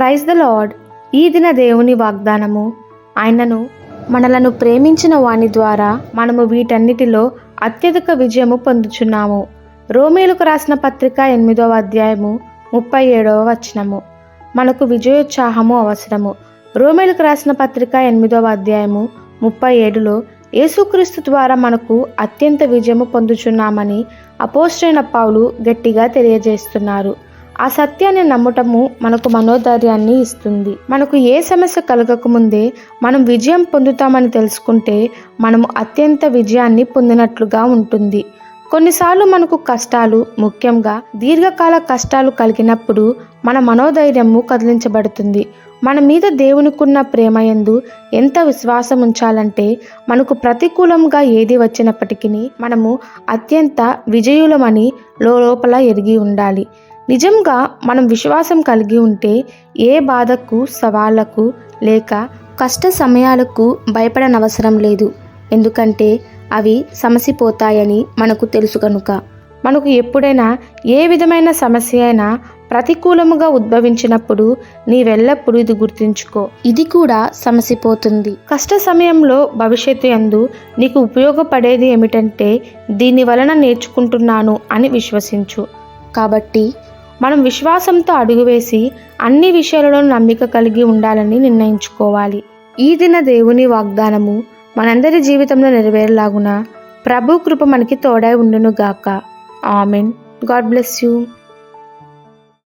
Praise the lord ఈ దిన దేవుని వాగ్దానము. ఆయనను మనలను ప్రేమించిన వాని ద్వారా మనము వీటన్నిటిలో అత్యధిక విజయము పొందుచున్నాము. రోమేలకు రాసిన పత్రిక ఎనిమిదవ అధ్యాయము ముప్పై ఏడవ వచనము. మనకు విజయోత్సాహము అవసరము. రోమేలకు రాసిన పత్రిక ఎనిమిదవ అధ్యాయము ముప్పై ఏడులో యేసుక్రీస్తు ద్వారా మనకు అత్యంత విజయము పొందుచున్నామని అపోస్టైన పౌలు గట్టిగా తెలియజేస్తున్నారు. ఆ సత్యాన్ని నమ్మటము మనకు మనోధైర్యాన్ని ఇస్తుంది. మనకు ఏ సమస్య కలగకముందే మనం విజయం పొందుతామని తెలుసుకుంటే మనము అత్యంత విజయాన్ని పొందినట్లుగా ఉంటుంది. కొన్నిసార్లు మనకు కష్టాలు ముఖ్యంగా దీర్ఘకాల కష్టాలు కలిగినప్పుడు మన మనోధైర్యము కదిలించబడుతుంది. మన మీద దేవునికున్న ప్రేమ యందు ఎంత విశ్వాసం ఉంచాలంటే మనకు ప్రతికూలంగా ఏది వచ్చినప్పటికీ మనము అత్యంత విజయులమని లోపల ఎరిగి ఉండాలి. నిజంగా మనం విశ్వాసం కలిగి ఉంటే ఏ బాధకు సవాళ్ళకు లేక కష్ట సమయాలకు భయపడనవసరం లేదు. ఎందుకంటే అవి సమసిపోతాయని మనకు తెలుసు కనుక. మనకు ఎప్పుడైనా ఏ విధమైన సమస్య అయినా ప్రతికూలముగా ఉద్భవించినప్పుడు నీవెల్లప్పుడూ ఇది గుర్తుంచుకో. ఇది కూడా సమసిపోతుంది. కష్ట సమయంలో భవిష్యత్తు యందు నీకు ఉపయోగపడేది ఏమిటంటే దీని వలన నేర్చుకుంటున్నాను అని విశ్వసించు. కాబట్టి మనం విశ్వాసంతో అడుగువేసి అన్ని విషయాలలో నమ్మిక కలిగి ఉండాలని నిర్ణయించుకోవాలి. ఈ దిన దేవుని వాగ్దానము మనందరి జీవితంలో నెరవేరేలాగున ప్రభు కృప మనకి తోడై ఉండును గాక ఆమెన్. God bless you.